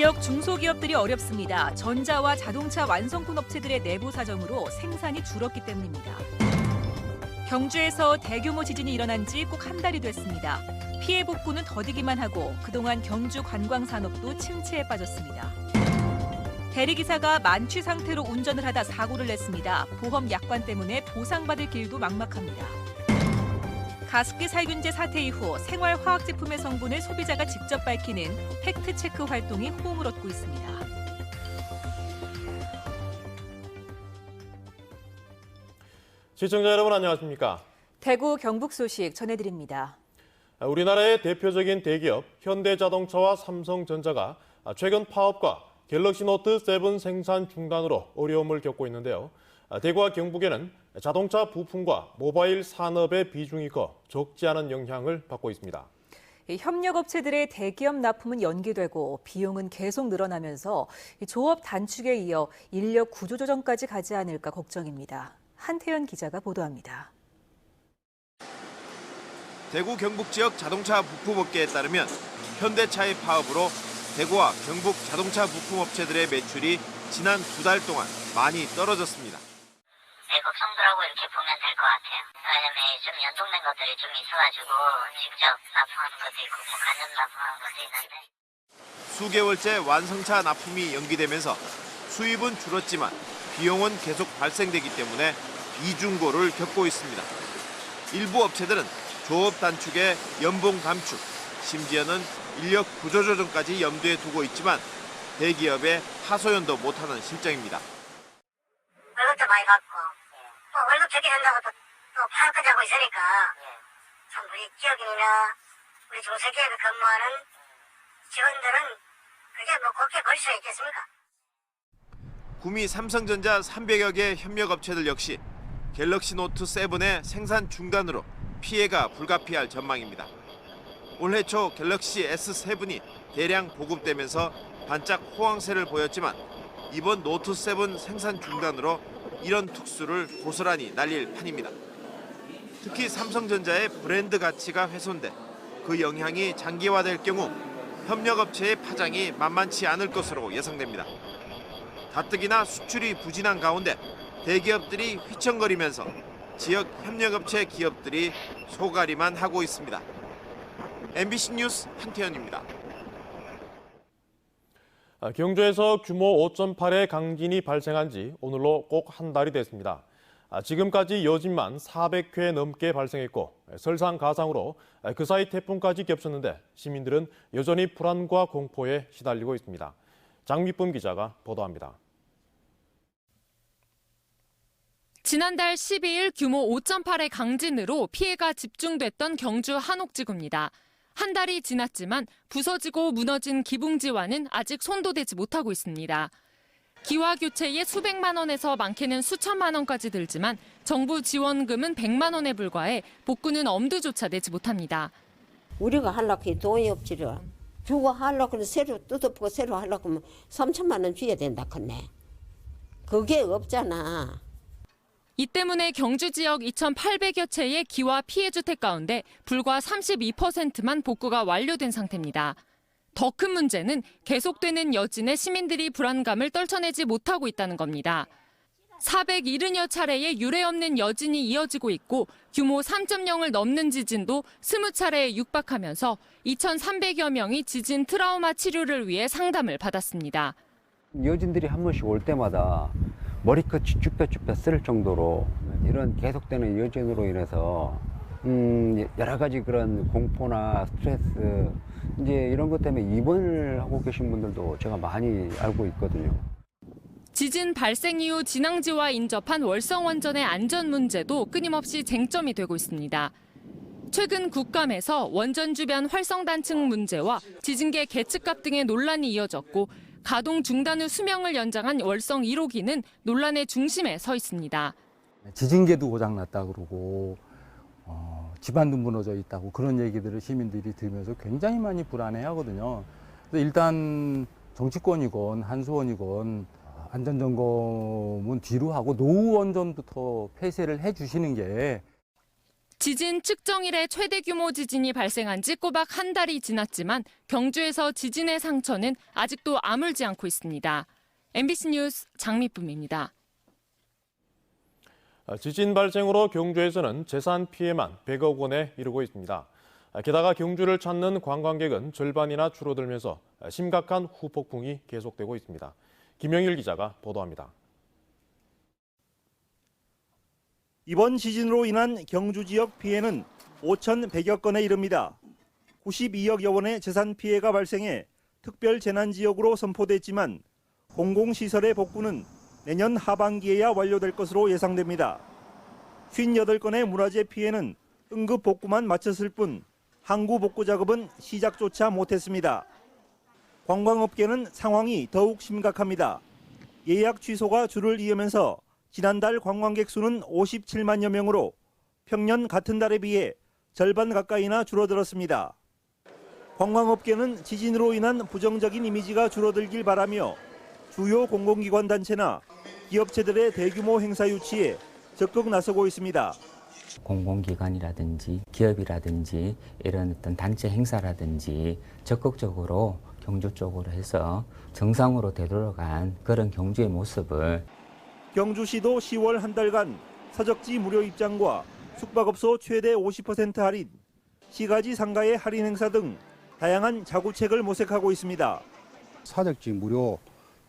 지역 중소기업들이 어렵습니다. 전자와 자동차 완성품 업체들의 내부 사정으로 생산이 줄었기 때문입니다. 경주에서 대규모 지진이 일어난 지 꼭 한 달이 됐습니다. 피해 복구는 더디기만 하고 그동안 경주 관광 산업도 침체에 빠졌습니다. 대리기사가 만취 상태로 운전을 하다 사고를 냈습니다. 보험 약관 때문에 보상받을 길도 막막합니다. 가습기 살균제 사태 이후 생활화학 제품의 성분을 소비자가 직접 밝히는 팩트 체크 활동이 호응을 얻고 있습니다. 시청자 여러분 안녕하십니까? 대구 경북 소식 전해드립니다. 우리나라의 대표적인 대기업 현대자동차와 삼성전자가 최근 파업과 갤럭시 노트 7 생산 중단으로 어려움을 겪고 있는데요. 대구와 경북에는 자동차 부품과 모바일 산업의 비중이 커 적지 않은 영향을 받고 있습니다. 이 협력업체들의 대기업 납품은 연기되고 비용은 계속 늘어나면서 이 조업 단축에 이어 인력 구조조정까지 가지 않을까 걱정입니다. 한태현 기자가 보도합니다. 대구 경북 지역 자동차 부품업계에 따르면 현대차의 파업으로 대구와 경북 자동차 부품업체들의 매출이 지난 두 달 동안 많이 떨어졌습니다. 배급 성도라고 이렇게 보면 될 것 같아요. 왜냐면 좀 연동된 것들이 좀 있어가지고 직접 납품하는 것도 있고 뭐 간접 납품하는 것도 있는데 수개월째 완성차 납품이 연기되면서 수입은 줄었지만 비용은 계속 발생되기 때문에 이중고를 겪고 있습니다. 일부 업체들은 조업 단축에 연봉 감축, 심지어는 인력 구조 조정까지 염두에 두고 있지만 대기업의 하소연도 못하는 실정입니다. 월급도 많이 받고 또 월급 적게된다고 또, 또 파업까지 하고 있으니까 참 우리 기업인이나 우리 중소기업에 근무하는 직원들은 그게 뭐 곱게 벌수 있겠습니까? 구미 삼성전자 300여 개 협력업체들 역시 갤럭시 노트 7의 생산 중단으로 피해가 불가피할 전망입니다. 올해 초 갤럭시 S7이 대량 보급되면서 반짝 호황세를 보였지만 이번 노트 7 생산 중단으로 이런 특수를 고스란히 날릴 판입니다. 특히 삼성전자의 브랜드 가치가 훼손돼 그 영향이 장기화될 경우 협력업체의 파장이 만만치 않을 것으로 예상됩니다. 가뜩이나 수출이 부진한 가운데 대기업들이 휘청거리면서 지역 협력업체 기업들이 소가리만 하고 있습니다. MBC 뉴스 한태현입니다. 아, 경주에서 규모 5.8의 강진이 발생한 지 오늘로 꼭 한 달이 됐습니다. 아, 지금까지 여진만 400회 넘게 발생했고 설상가상으로 그 사이 태풍까지 겹쳤는데 시민들은 여전히 불안과 공포에 시달리고 있습니다. 장미쁨 기자가 보도합니다. 지난달 12일 규모 5.8의 강진으로 피해가 집중됐던 경주 한옥지구입니다. 한 달이 지났지만 부서지고 무너진 기붕지와는 아직 손도 대지 못하고 있습니다. 기와 교체에 수백만 원에서 많게는 수천만 원까지 들지만 정부 지원금은 100만 원에 불과해 복구는 엄두조차 내지 못합니다. 우리가 하려고 돈이 없지를 주고 하려고 새로 뜯어보고 새로 하려고 하면 3천만 원 줘야 된다 했네. 그게 없잖아. 이 때문에 경주 지역 2,800여 채의 기와 피해 주택 가운데 불과 32%만 복구가 완료된 상태입니다. 더 큰 문제는 계속되는 여진에 시민들이 불안감을 떨쳐내지 못하고 있다는 겁니다. 470여 차례의 유례 없는 여진이 이어지고 있고 규모 3.0을 넘는 지진도 20차례에 육박하면서 2,300여 명이 지진 트라우마 치료를 위해 상담을 받았습니다. 여진들이 한 번씩 올 때마다 머리끝이 쭈뼛쭈뼛 쓸 정도로 이런 계속되는 여진으로 인해서 음 여러 가지 그런 공포나 스트레스 이제 이런 것 때문에 입원을 하고 계신 분들도 제가 많이 알고 있거든요. 지진 발생 이후 진앙지와 인접한 월성 원전의 안전 문제도 끊임없이 쟁점이 되고 있습니다. 최근 국감에서 원전 주변 활성 단층 문제와 지진계 계측값 등의 논란이 이어졌고 가동 중단 후 수명을 연장한 월성 1호기는 논란의 중심에 서 있습니다. 지진계도 고장났다 그러고 어, 집안도 무너져 있다고 그런 얘기들을 시민들이 들으면서 굉장히 많이 불안해하거든요. 일단 정치권이건 한수원이건 안전점검은 뒤로 하고 노후 원전부터 폐쇄를 해주시는 게 지진 측정 일에 최대 규모 지진이 발생한 지 꼬박 한 달이 지났지만 경주에서 지진의 상처는 아직도 아물지 않고 있습니다. MBC 뉴스 장미쁨입니다. 아, 지진 발생으로 경주에서는 재산 피해만 100억 원에 이르고 있습니다. 아, 게다가 경주를 찾는 관광객은 절반이나 줄어들면서 심각한 후폭풍이 계속되고 있습니다. 김영일 기자가 보도합니다. 이번 지진으로 인한 경주 지역 피해는 5,100여 건에 이릅니다. 92억여 원의 재산 피해가 발생해 특별 재난 지역으로 선포됐지만 공공시설의 복구는 내년 하반기에야 완료될 것으로 예상됩니다. 58건의 문화재 피해는 응급 복구만 마쳤을 뿐 항구 복구 작업은 시작조차 못했습니다. 관광업계는 상황이 더욱 심각합니다. 예약 취소가 줄을 이으면서 지난달 관광객 수는 57만여 명으로 평년 같은 달에 비해 절반 가까이나 줄어들었습니다. 관광업계는 지진으로 인한 부정적인 이미지가 줄어들길 바라며 주요 공공기관 단체나 기업체들의 대규모 행사 유치에 적극 나서고 있습니다. 공공기관이라든지 기업이라든지 이런 어떤 단체 행사라든지 적극적으로 경주 쪽으로 해서 정상으로 되돌아간 그런 경주의 모습을 경주시도 10월 한 달간 서적지 무료 입장과 숙박업소 최대 50% 할인, 시가지 상가의 할인 행사 등 다양한 자구책을 모색하고 있습니다. 사적지 무료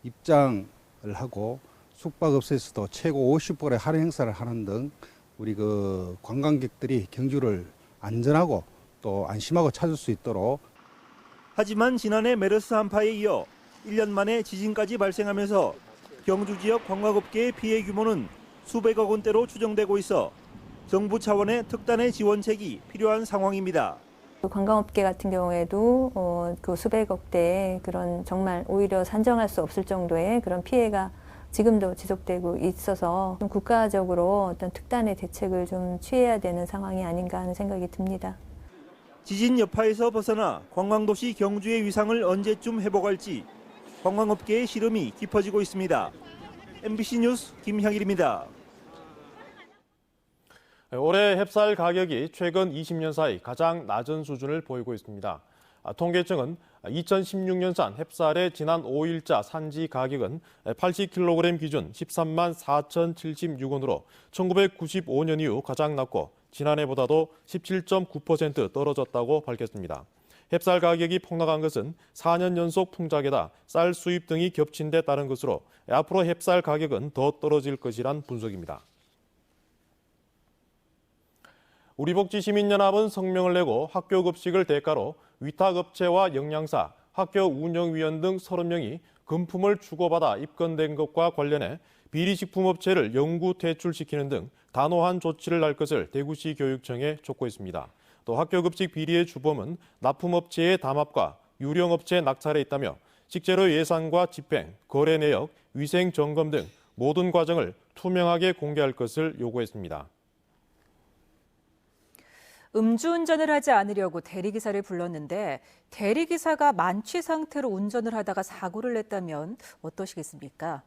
입장을 하고 숙박업소에서도 최고 50%의 할인 행사를 하는 등 우리 그 관광객들이 경주를 안전하고 또 안심하고 찾을 수 있도록 하지만 지난해 메르스 한파에 이어 1년 만에 지진까지 발생하면서 경주 지역 관광업계의 피해 규모는 수백억 원대로 추정되고 있어 정부 차원의 특단의 지원책이 필요한 상황입니다. 관광업계 같은 경우에도 어, 그 수백억대의 그런 정말 오히려 산정할 수 없을 정도의 그런 피해가 지금도 지속되고 있어서 좀 국가적으로 어떤 특단의 대책을 좀 취해야 되는 상황이 아닌가 하는 생각이 듭니다. 지진 여파에서 벗어나 관광도시 경주의 위상을 언제쯤 회복할지 관광업계의 시름이 깊어지고 있습니다. MBC 뉴스 김향일입니다. 올해 햅쌀 가격이 최근 20년 사이 가장 낮은 수준을 보이고 있습니다. 아, 통계청은 2016년산 햅쌀의 지난 5일자 산지 가격은 80kg 기준 13만 4,076원으로 1995년 이후 가장 낮고 지난해보다도 17.9% 떨어졌다고 밝혔습니다. 햅쌀 가격이 폭락한 것은 4년 연속 풍작에다 쌀 수입 등이 겹친 데 따른 것으로 앞으로 햅쌀 가격은 더 떨어질 것이란 분석입니다. 우리복지시민연합은 성명을 내고 학교 급식을 대가로 위탁업체와 영양사, 학교 운영위원 등 30명이 금품을 주고받아 입건된 것과 관련해 비리식품업체를 영구 퇴출시키는 등 단호한 조치를 할 것을 대구시 교육청에 촉구했습니다. 또 학교 급식 비리의 주범은 납품업체의 담합과 유령업체 낙찰에 있다며 식재료 예산과 집행, 거래 내역, 위생 점검 등 모든 과정을 투명하게 공개할 것을 요구했습니다. 음주운전을 하지 않으려고 대리기사를 불렀는데 대리기사가 만취 상태로 운전을 하다가 사고를 냈다면 어떠시겠습니까?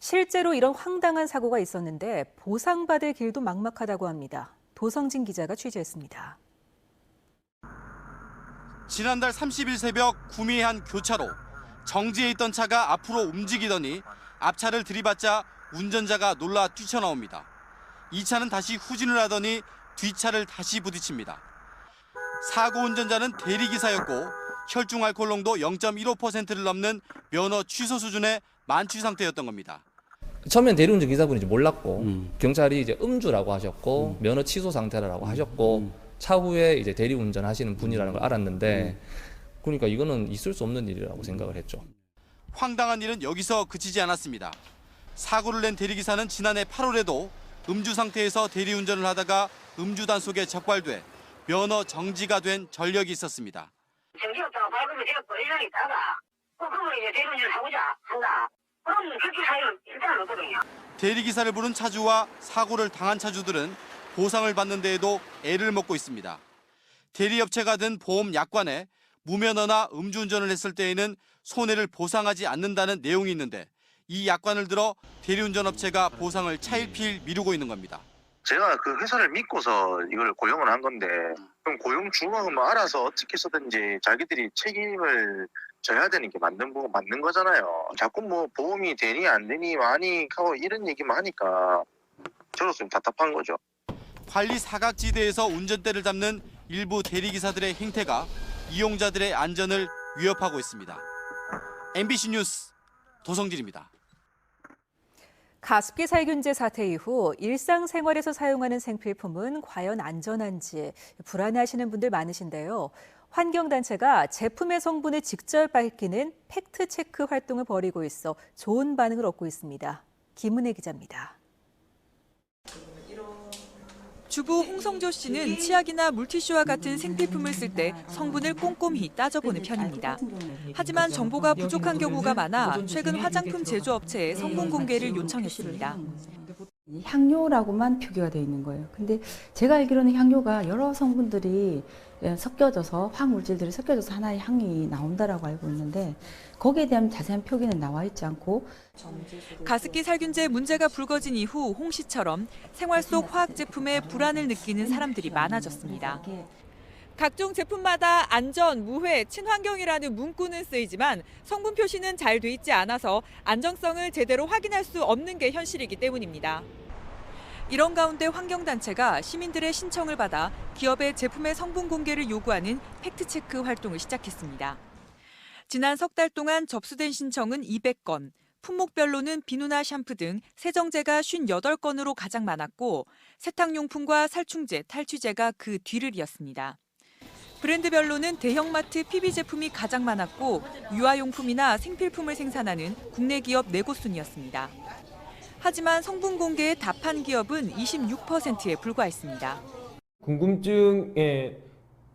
실제로 이런 황당한 사고가 있었는데 보상받을 길도 막막하다고 합니다. 도성진 기자가 취재했습니다. 지난달 30일 새벽 구미의 한 교차로 정지해 있던 차가 앞으로 움직이더니 앞차를 들이받자 운전자가 놀라 뛰쳐나옵니다. 이 차는 다시 후진을 하더니 뒷차를 다시 부딪힙니다. 사고 운전자는 대리기사였고 혈중 알코올 농도 0.15%를 넘는 면허 취소 수준의 만취 상태였던 겁니다. 처음엔 대리운전 기사분인지 몰랐고 경찰이 이제 음주라고 하셨고 면허 취소 상태라고 하셨고 차후에 이제 대리 운전 하시는 분이라는 걸 알았는데 그러니까 이거는 있을 수 없는 일이라고 생각을 했죠. 황당한 일은 여기서 그치지 않았습니다. 사고를 낸 대리기사는 지난해 8월에도 음주 상태에서 대리운전을 하다가 음주 단 속에 적발돼 면허 정지가 된 전력이 있었습니다. 정지였다가 발급이 되었고 1년 있다가 어, 그러면 이제 대리운전을 하고자 한다. 그럼 그렇게 사유는 일단 없거든요. 대리기사를 부른 차주와 사고를 당한 차주들은 보상을 받는 데에도 애를 먹고 있습니다. 대리업체가 든 보험 약관에 무면허나 음주운전을 했을 때에는 손해를 보상하지 않는다는 내용이 있는데 이 약관을 들어 대리운전업체가 보상을 차일피일 미루고 있는 겁니다. 제가 그 회사를 믿고서 이걸 고용을 한 건데 그럼 고용 주는 뭐 알아서 어떻게 쓰든지 자기들이 책임을 져야 되는 게 맞는 거 맞는 거잖아요. 자꾸 뭐 보험이 되니 안 되니 많이 하고 이런 얘기만 하니까 저로서 좀 답답한 거죠. 관리 사각지대에서 운전대를 잡는 일부 대리기사들의 행태가 이용자들의 안전을 위협하고 있습니다. MBC 뉴스 도성진입니다. 가습기 살균제 사태 이후 일상생활에서 사용하는 생필품은 과연 안전한지 불안해하시는 분들 많으신데요. 환경단체가 제품의 성분을 직접 밝히는 팩트체크 활동을 벌이고 있어 좋은 반응을 얻고 있습니다. 김은혜 기자입니다. 주부 홍성조 씨는 치약이나 물티슈와 같은 생필품을 쓸 때 성분을 꼼꼼히 따져보는 편입니다. 하지만 정보가 부족한 경우가 많아 최근 화장품 제조업체에 성분 공개를 요청했습니다. 향료라고만 표기가 되어 있는 거예요. 근데 제가 알기로는 향료가 여러 성분들이 예, 섞여져서 화학 물질들이 섞여져서 하나의 향이 나온다라고 알고 있는데 거기에 대한 자세한 표기는 나와 있지 않고 가습기 살균제 문제가 불거진 이후 홍 씨처럼 생활 속 화학 제품에 불안을 느끼는 사람들이 많아졌습니다. 각종 제품마다 안전, 무해, 친환경이라는 문구는 쓰이지만 성분 표시는 잘 돼 있지 않아서 안정성을 제대로 확인할 수 없는 게 현실이기 때문입니다. 이런 가운데 환경단체가 시민들의 신청을 받아 기업의 제품의 성분 공개를 요구하는 팩트체크 활동을 시작했습니다. 지난 석 달 동안 접수된 신청은 200건, 품목별로는 비누나 샴푸 등 세정제가 58건으로 가장 많았고 세탁용품과 살충제, 탈취제가 그 뒤를 이었습니다. 브랜드별로는 대형마트 PB 제품이 가장 많았고 유아용품이나 생필품을 생산하는 국내 기업 네 곳 순이었습니다. 하지만 성분 공개에 답한 기업은 26%에 불과했습니다. 궁금증에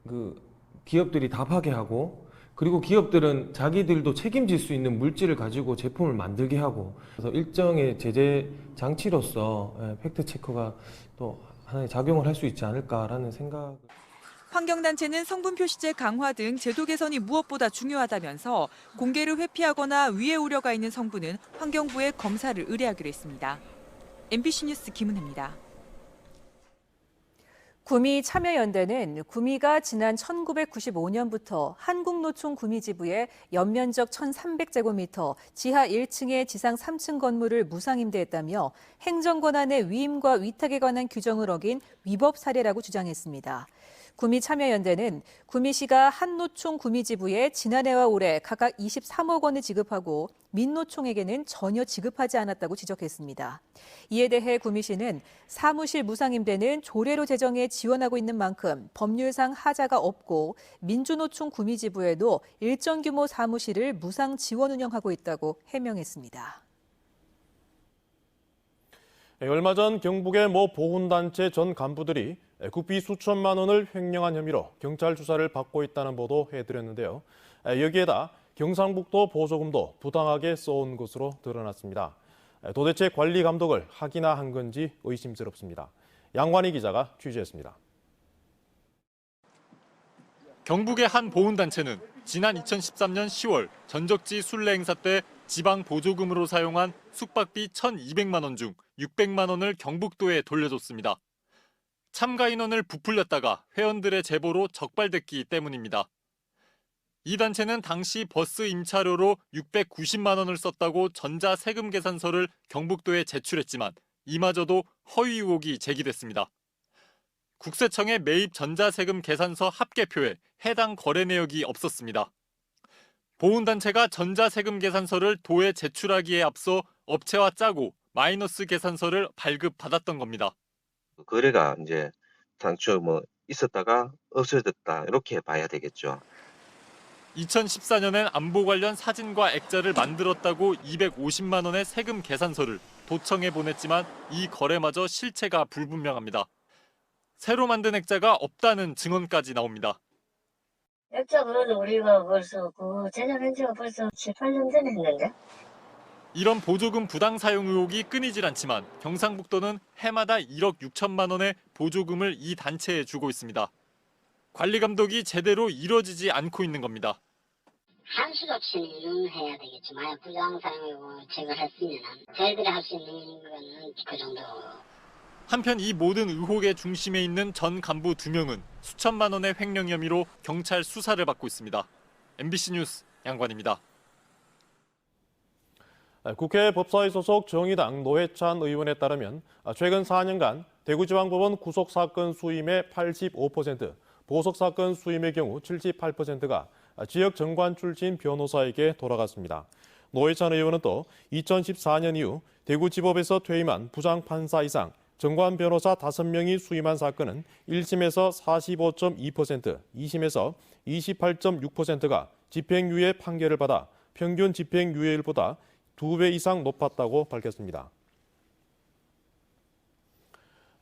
그 기업들이 답하게 하고 그리고 기업들은 자기들도 책임질 수 있는 물질을 가지고 제품을 만들게 하고 그래서 일정의 제재 장치로서 예, 팩트 체크가 또 하나의 작용을 할 수 있지 않을까라는 생각. 환경단체는 성분 표시제 강화 등 제도 개선이 무엇보다 중요하다면서 공개를 회피하거나 위해 우려가 있는 성분은 환경부에 검사를 의뢰하기로 했습니다. MBC 뉴스 김은혜입니다. 구미 참여연대는 구미가 지난 1995년부터 한국노총 구미지부에 연면적 1,300제곱미터, 지하 1층에 지상 3층 건물을 무상임대했다며 행정권한의 위임과 위탁에 관한 규정을 어긴 위법 사례라고 주장했습니다. 구미 참여연대는 구미시가 한노총 구미지부에 지난해와 올해 각각 23억 원을 지급하고 민노총에게는 전혀 지급하지 않았다고 지적했습니다. 이에 대해 구미시는 사무실 무상임대는 조례로 제정해 지원하고 있는 만큼 법률상 하자가 없고 민주노총 구미지부에도 일정 규모 사무실을 무상 지원 운영하고 있다고 해명했습니다. 예, 얼마 전 경북의 모 보훈단체 전 간부들이 국비 수천만 원을 횡령한 혐의로 경찰 수사를 받고 있다는 보도 해드렸는데요. 예, 여기에다 경상북도 보조금도 부당하게 써온 것으로 드러났습니다. 예, 도대체 관리 감독을 하기나 한 건지 의심스럽습니다. 양관희 기자가 취재했습니다. 경북의 한 보훈단체는 지난 2013년 10월 전적지 순례 행사 때 지방 보조금으로 사용한 숙박비 1,200만 원 중 600만 원을 경북도에 돌려줬습니다. 참가 인원을 부풀렸다가 회원들의 제보로 적발됐기 때문입니다. 이 단체는 당시 버스 임차료로 690만 원을 썼다고 전자 세금 계산서를 경북도에 제출했지만 이마저도 허위 의혹이 제기됐습니다. 국세청의 매입 전자세금 계산서 합계표에 해당 거래 내역이 없었습니다. 보훈단체가 전자세금 계산서를 도에 제출하기에 앞서 업체와 짜고 마이너스 계산서를 발급받았던 겁니다. 거래가 이제 당초 뭐 있었다가 없어졌다 이렇게 봐야 되겠죠. 2014년엔 안보 관련 사진과 액자를 만들었다고 250만 원의 세금 계산서를 도청에 보냈지만 이 거래마저 실체가 불분명합니다. 새로 만든 액자가 없다는 증언까지 나옵니다. 액자 그거는 우리가 벌써 그 제작한 지가 벌써 7, 8년 전에 했는데 이런 보조금 부당 사용 의혹이 끊이질 않지만 경상북도는 해마다 1억 6천만 원의 보조금을 이 단체에 주고 있습니다. 관리 감독이 제대로 이뤄지지 않고 있는 겁니다. 한시 없이는 해야 되겠지 만약 부당 사용이고 제거했으면 저희들이 할 수 있는 거는 그 정도 한편 이 모든 의혹의 중심에 있는 전 간부 두 명은 수천만 원의 횡령 혐의로 경찰 수사를 받고 있습니다. MBC 뉴스 양관입니다. 국회 법사위 소속 정의당 노회찬 의원에 따르면 최근 4년간 대구지방법원 구속사건 수임의 85%, 보석사건 수임의 경우 78%가 지역 정관 출신 변호사에게 돌아갔습니다. 노회찬 의원은 또 2014년 이후 대구지법에서 퇴임한 부장판사 이상 정관 변호사 5명이 수임한 사건은 1심에서 45.2%, 2심에서 28.6%가 집행유예 판결을 받아 평균 집행유예일보다 2배 이상 높았다고 밝혔습니다.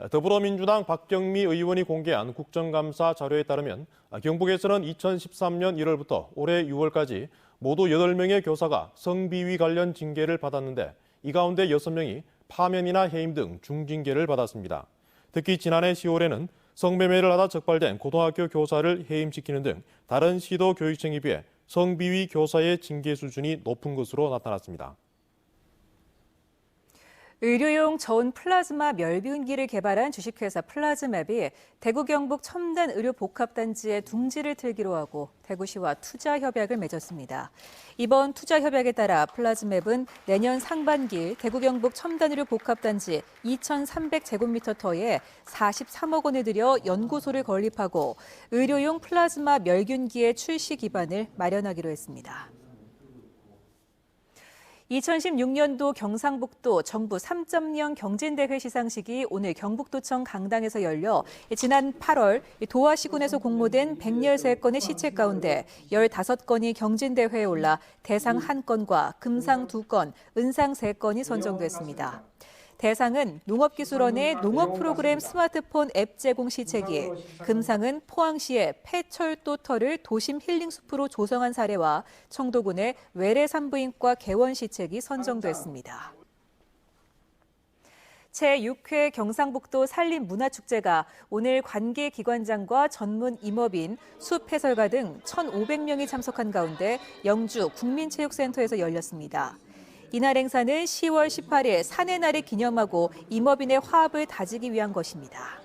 더불어민주당 박경미 의원이 공개한 국정감사 자료에 따르면 경북에서는 2013년 1월부터 올해 6월까지 모두 8명의 교사가 성비위 관련 징계를 받았는데 이 가운데 6명이 파면이나 해임 등 중징계를 받았습니다. 특히 지난해 10월에는 성매매를 하다 적발된 고등학교 교사를 해임시키는 등 다른 시도 교육청에 비해 성비위 교사의 징계 수준이 높은 것으로 나타났습니다. 의료용 전 플라즈마 멸균기를 개발한 주식회사 플라즈맵이 대구 경북 첨단 의료 복합단지에 둥지를 틀기로 하고 대구시와 투자 협약을 맺었습니다. 이번 투자 협약에 따라 플라즈맵은 내년 상반기 대구 경북 첨단 의료 복합단지 2,300제곱미터 터에 43억 원을 들여 연구소를 건립하고 의료용 플라즈마 멸균기의 출시 기반을 마련하기로 했습니다. 2016년도 경상북도 정부 3.0 경진대회 시상식이 오늘 경북도청 강당에서 열려 지난 8월 도화시군에서 공모된 113건의 시책 가운데 15건이 경진대회에 올라 대상 1건과 금상 2건, 은상 3건이 선정됐습니다. 대상은 농업기술원의 농업 프로그램 스마트폰 앱 제공 시책이, 금상은 포항시의 폐철도터를 도심 힐링숲으로 조성한 사례와 청도군의 외래산부인과 개원 시책이 선정됐습니다. 제6회 경상북도 산림문화축제가 오늘 관계기관장과 전문 임업인, 숲 해설가 등 1,500명이 참석한 가운데 영주 국민체육센터에서 열렸습니다. 이날 행사는 10월 18일 산의 날을 기념하고 임업인의 화합을 다지기 위한 것입니다.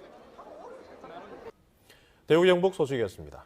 대구 경북 소식이었습니다.